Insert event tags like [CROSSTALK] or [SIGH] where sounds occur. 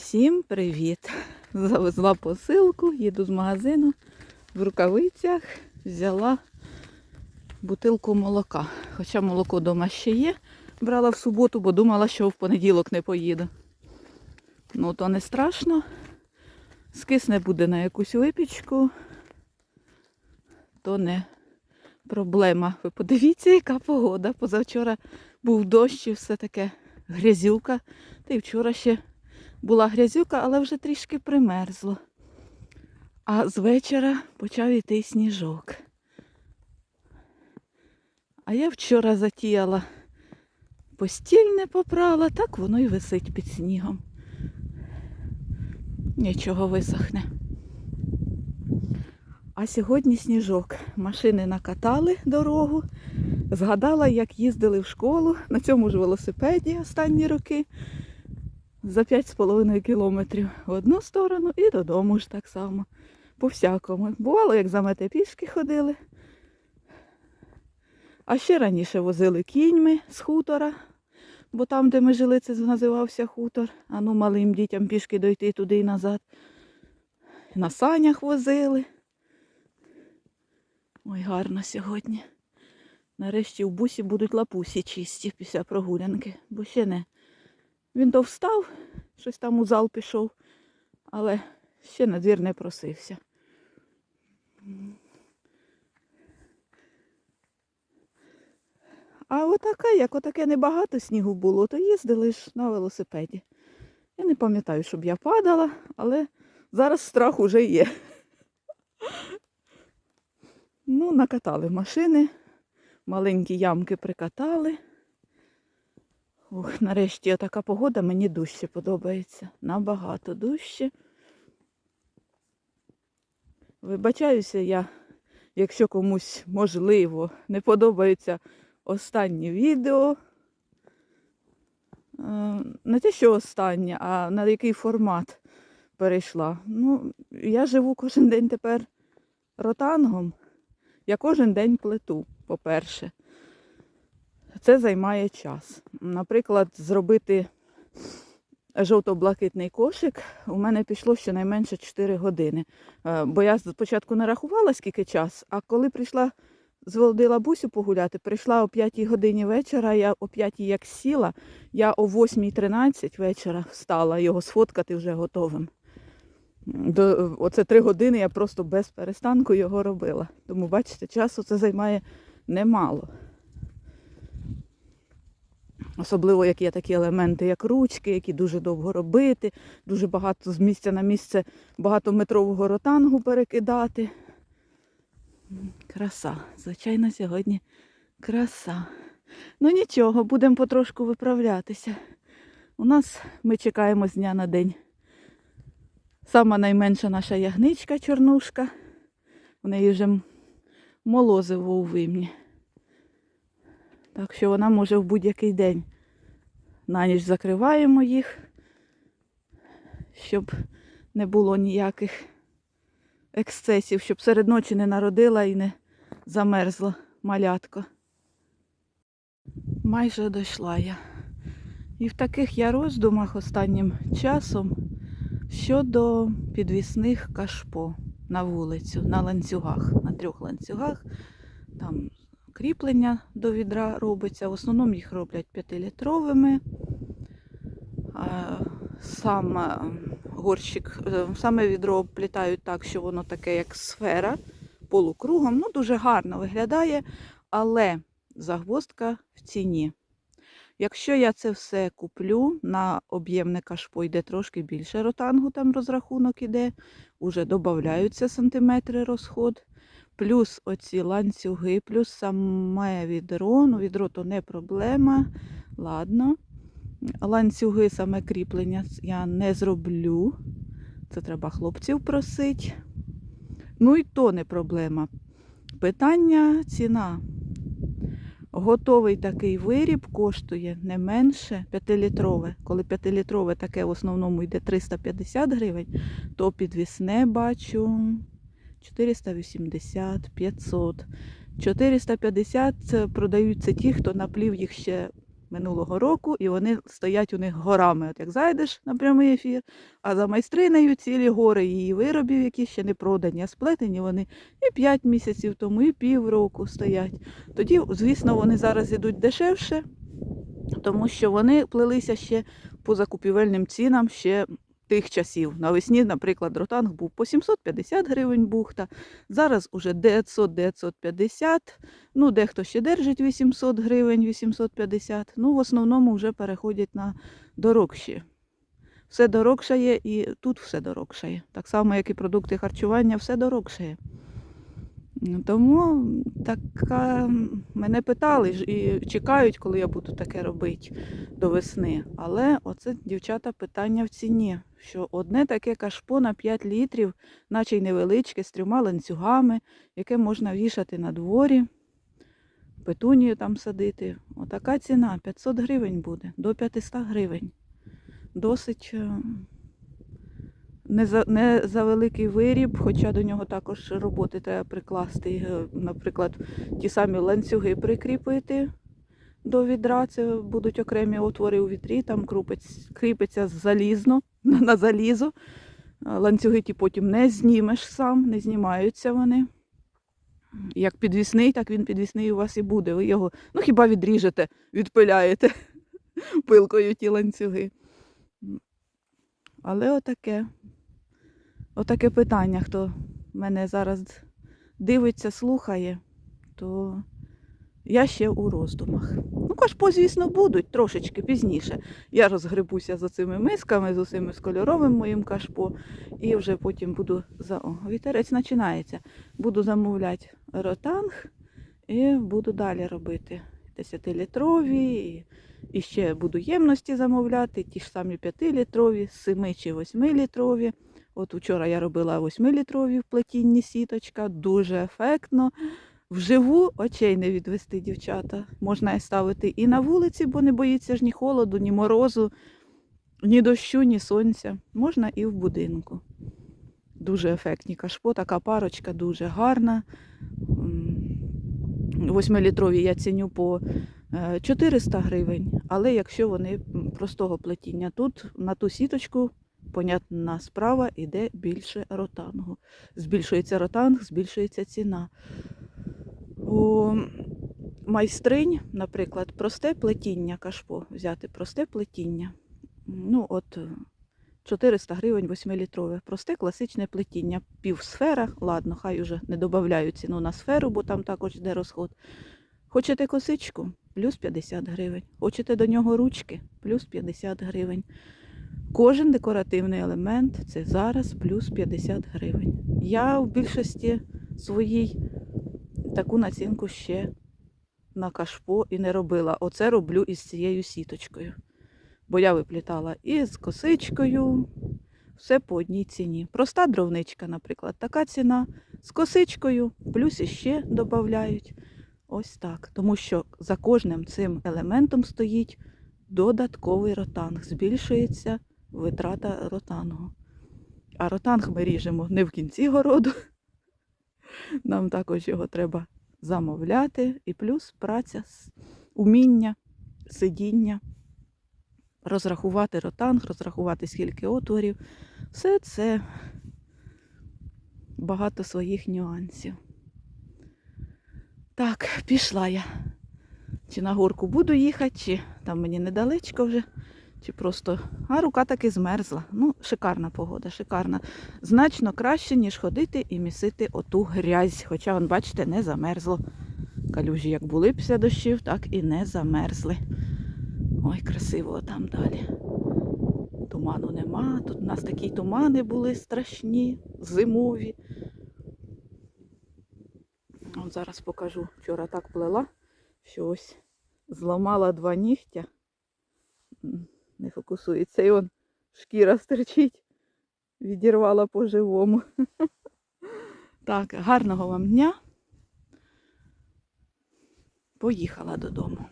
Всім привіт! Завезла посилку, їду з магазину в рукавицях, взяла бутилку молока. Хоча молоко вдома ще є. Брала в суботу, бо думала, що в понеділок не поїду. Ну, то не страшно. Скисне буде на якусь випічку, то не проблема. Ви подивіться, яка погода. Позавчора був дощ і все таке грязюка. Та й вчора ще була грязюка, але вже трішки примерзло. А з вечора почав йти сніжок. А я вчора затіяла постільне попрала, так воно й висить під снігом. Нічого висохне. А сьогодні сніжок. Машини накатали дорогу. Згадала, як їздили в школу на цьому ж велосипеді останні роки за 5,5 кілометрів в одну сторону і додому ж так само. По всякому. Бувало, як замете пішки ходили. А ще раніше возили кіньми з хутора, бо там, де ми жили, це називався хутор. А ну малим дітям пішки дойти туди і назад. На санях возили. Ой, гарно сьогодні. Нарешті в бусі будуть лапусі чисті після прогулянки, бо ще не. Він то встав, щось там у зал пішов, але ще на двір не просився. А отака, як отаке небагато снігу було, то їздили ж на велосипеді. Я не пам'ятаю, щоб я падала, але зараз страх уже є. Ну, накатали машини, маленькі ямки прикатали. Ох, нарешті така погода мені дужче подобається. Набагато дужче. Вибачаюся я, якщо комусь можливо не подобається останнє відео. Е, Не те, що останнє, а на який формат перейшла. Ну, я живу кожен день тепер ротангом. Я кожен день плету, по-перше. Це займає час. Наприклад, зробити жовто-блакитний кошик у мене пішло щонайменше 4 години. Е, Бо я спочатку не рахувала, скільки час, а коли прийшла, зводила бусю погуляти, прийшла о 5 годині вечора, я о 5 як сіла, я о 8.13 вечора встала його сфоткати вже готовим. До, оце три години я просто без перестанку його робила. Тому, бачите, часу це займає немало. Особливо, як є такі елементи, як ручки, які дуже довго робити, дуже багато з місця на місце багатометрового ротангу перекидати. Краса. Звичайно, сьогодні краса. Ну нічого, будемо потрошку виправлятися. У нас ми чекаємо з дня на день. Сама найменша наша ягничка чорнушка. У неї вже молозиво у вимні. Так що вона може в будь-який день. На ніч закриваємо їх, щоб не було ніяких ексцесів, щоб серед ночі не народила і не замерзла малятко. Майже дійшла я. І в таких я роздумах останнім часом щодо підвісних кашпо на вулицю, на ланцюгах, на трьох ланцюгах. Там кріплення до відра робиться. В основному їх роблять 5-літровими. Сам е, горщик, е, саме відро плітають так, що воно таке, як сфера, полукругом. Ну, дуже гарно виглядає, але загвоздка в ціні. Якщо я це все куплю, на об'ємне кашпо йде трошки більше ротангу, там розрахунок іде, уже додаються сантиметри розход. Плюс оці ланцюги, плюс саме відро. Ну, відро то не проблема. Ладно. Ланцюги, саме кріплення я не зроблю. Це треба хлопців просити. Ну і то не проблема. Питання ціна. Готовий такий виріб коштує не менше 5-літрове. Коли 5-літрове таке в основному йде 350 гривень, то підвісне бачу 480, 500. 450 це продаються ті, хто наплів їх ще минулого року, і вони стоять у них горами. От як зайдеш на прямий ефір, а за майстринею цілі гори її виробів, які ще не продані, а сплетені вони і 5 місяців тому, і півроку стоять. Тоді, звісно, вони зараз ідуть дешевше, тому що вони плелися ще по закупівельним цінам ще тих часів. Навесні, наприклад, ротанг був по 750 гривень бухта, зараз уже 900-950, ну дехто ще держить 800 гривень, 850, ну в основному вже переходять на дорогші. Все дорогшає і тут все дорогшає. Так само, як і продукти харчування, все дорогшає. Тому така мене питали і чекають, коли я буду таке робити до весни. Але оце, дівчата, питання в ціні, що одне таке кашпо на 5 літрів, наче й невеличке, з трьома ланцюгами, яке можна вішати на дворі, петунію там садити. Отака ціна 500 гривень буде, до 500 гривень. Досить е, не за, не за великий виріб, хоча до нього також роботи треба прикласти. Е, Наприклад, ті самі ланцюги прикріпити до відра. Це будуть окремі отвори у вітрі, там кріпиться залізно [LAUGHS] на залізо. Ланцюги ті потім не знімеш сам, не знімаються вони. Як підвісний, так він підвісний у вас і буде. Ви його, ну хіба відріжете, відпиляєте [LAUGHS] пилкою ті ланцюги. Але отаке. Отаке питання, хто мене зараз дивиться, слухає, то я ще у роздумах. Ну, кашпо, звісно, будуть трошечки пізніше. Я розгребуся за цими мисками, з усіми з кольоровим моїм кашпо, і вже потім буду за. О, вітерець починається. Буду замовляти ротанг і буду далі робити 10-літрові. І, і ще буду ємності замовляти, ті ж самі 5-літрові, 7 чи 8-літрові. От вчора я робила 8-літрові в плетінні сіточка, дуже ефектно. Вживу очей не відвести, дівчата. Можна і ставити і на вулиці, бо не боїться ж ні холоду, ні морозу, ні дощу, ні сонця. Можна і в будинку. Дуже ефектні кашпо, така парочка дуже гарна. Восьмилітрові я ціню по е, 400 гривень, але якщо вони простого плетіння, тут на ту сіточку, понятна справа, іде більше ротангу. Збільшується ротанг, збільшується ціна. У майстринь, наприклад, просте плетіння кашпо, взяти просте плетіння. Ну, от е, 400 гривень 8-літрове. Просте класичне плетіння. Півсфера, ладно, хай уже не додаю ціну на сферу, бо там також йде розход. Хочете косичку? Плюс 50 гривень. Хочете до нього ручки? Плюс 50 гривень. Кожен декоративний елемент це зараз плюс 50 гривень. Я в більшості своїй таку націнку ще на кашпо і не робила. Оце роблю із цією сіточкою. Бо я виплітала і з косичкою, все по одній ціні. Проста дровничка, наприклад, така ціна. З косичкою, плюс іще додають. Ось так. Тому що за кожним цим елементом стоїть додатковий ротанг. Збільшується витрата ротангу. А ротанг ми ріжемо не в кінці городу. Нам також його треба замовляти. І плюс праця, уміння, сидіння, розрахувати ротанг, розрахувати скільки отворів. Все це багато своїх нюансів. Так, пішла я. Чи на горку буду їхати, чи там мені недалечко вже, чи просто. А рука таки змерзла. Ну, шикарна погода, шикарна. Значно краще, ніж ходити і місити оту грязь. Хоча, вон, бачите, не замерзло. Калюжі як були після дощів, так і не замерзли. Ой, красиво там далі. Туману нема. Тут у нас такі тумани були страшні, зимові. От зараз покажу. Вчора так плела, що ось зламала два нігтя. Не фокусується. І он шкіра стерчить. Відірвала по-живому. [LAUGHS] Так, гарного вам дня. Поїхала додому.